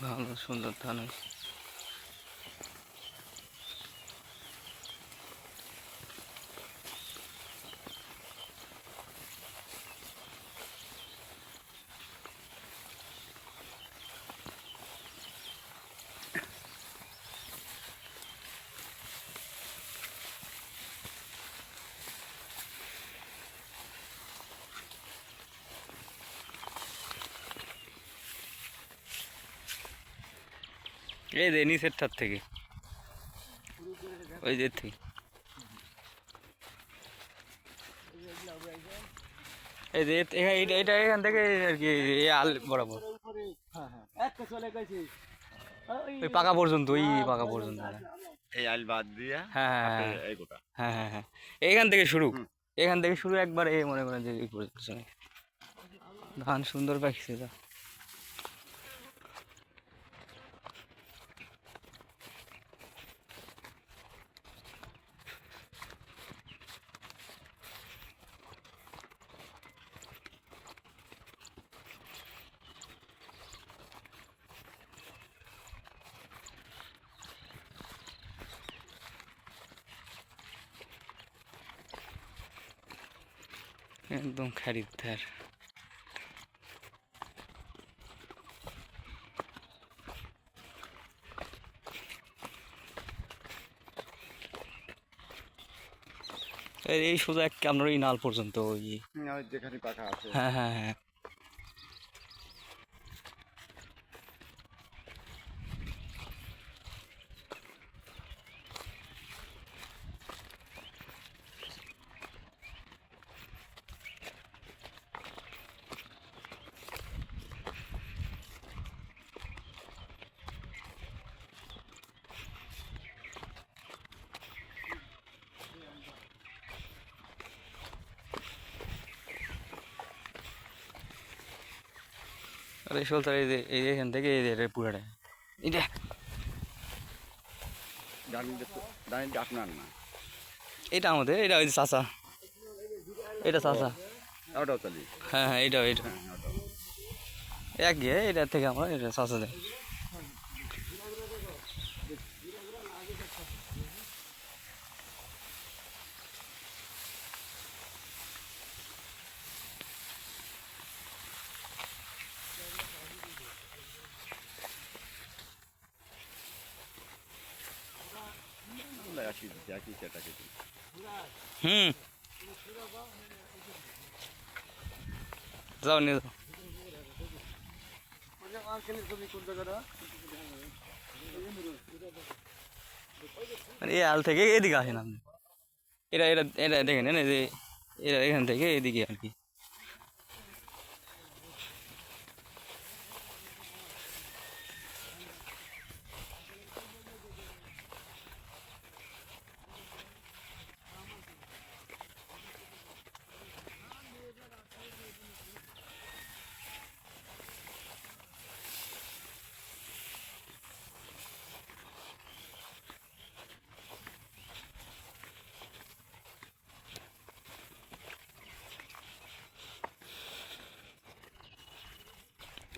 ভালো সুন্দর ধান হয়েছে। এই যে নিচের ঠার থেকে। ওই যে থেকে এই যে এটা এটা এখান থেকে আর কি এই আল বরাবর। ওই পাকা পর্যন্ত ওই পাকা পর্যন্ত। এই আইল বাদ দিয়া হ্যাঁ হ্যাঁ আপনি হ্যাঁ। এই হ্যাঁ হ্যাঁ হ্যাঁ। এইখান থেকে শুরু। এখান থেকে শুরু একবার এই মনে করেন যে। ধান সুন্দর পাইছে তো। একদম খারিদ্দার। এই এই সোজা এক আপনার ওই নাল পর্যন্ত ওই যেখানে পাখা আছে। হ্যাঁ হ্যাঁ হ্যাঁ। আর এই সোলতার এই যে এখান থেকে এই যে এটা পুরাটা। এটা আপনার না? এটা আমাদের এটা ওই চাচা। এটা চাষা ওটাও চালি হ্যাঁ হ্যাঁ এটাও এটা হ্যাঁ ওটাও। এক গিয়ে এটা থেকে আমরা এটা চাষা দেয় আমরা একই একই সেটা কিছু হুম যাও নিয়ে যাও মানে এই আল থেকে এদিকে আসেন আপনি এটা এটা এটা দেখেন এই যে এটা এখান থেকে এদিকে আর কি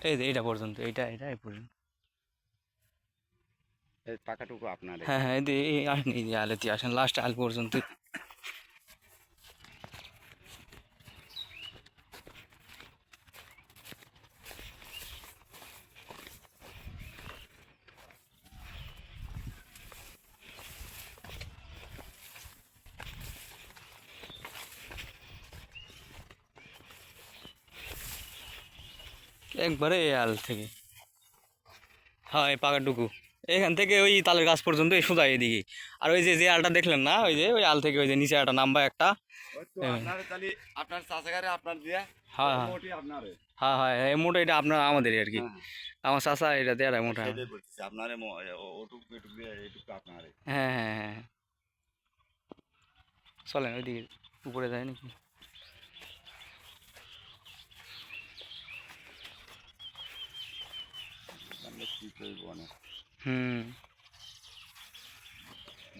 এই যে এটা পর্যন্ত এটা এটা এই পর্যন্ত। এই পাখাটুকু আপনার হ্যাঁ হ্যাঁ এই যে আসেন লাস্ট আল পর্যন্ত। একবারে এই আল থেকে। হ্যাঁ এই পাকাটুকু। এখান থেকে ওই তালের গাছ পর্যন্ত এই সোজা এদিকে। আর ওই যে যে আলটা দেখলেন না ওই যে ওই আল থেকে ওই যে নিচে একটা নাম্বার একটা। হ্যাঁ হ্যাঁ। হ্যাঁ হ্যাঁ এই মোটা এটা আপনার আমাদেরই আর কি। হ্যাঁ। আমার চাষা এটা দেয় মোটা আপনারে। হ্যাঁ হ্যাঁ হ্যাঁ। চলেন ওইদিকে উপরে যায় নাকি? কি করব না হুম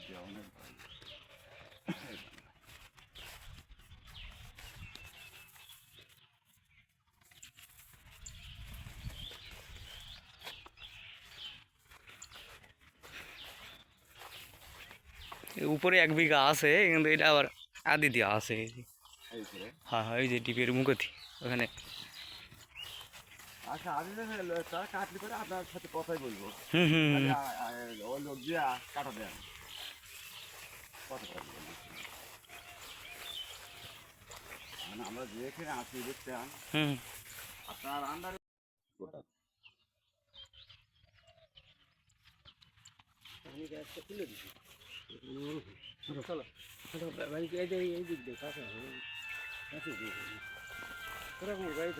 যাওনের ভাই উপরে এক বিঘা আছে কিন্তু এটা আবার আদি দেওয়া আছে হ্যাঁ হ্যাঁ ওই যে টিপের মুখে ওখানে আচ্ছা আমি না তারা কাটলি করে আপনার সাথে কথাই বলব। হুম হুম ওই লোক দিয়া কাটা দেন। কথা বলব মানে আমরা যেখানে আছি দেখতেন হুম। আপনার আন্ডারে ভাই এই যে এই দিক দিয়ে কাছে গাড়ি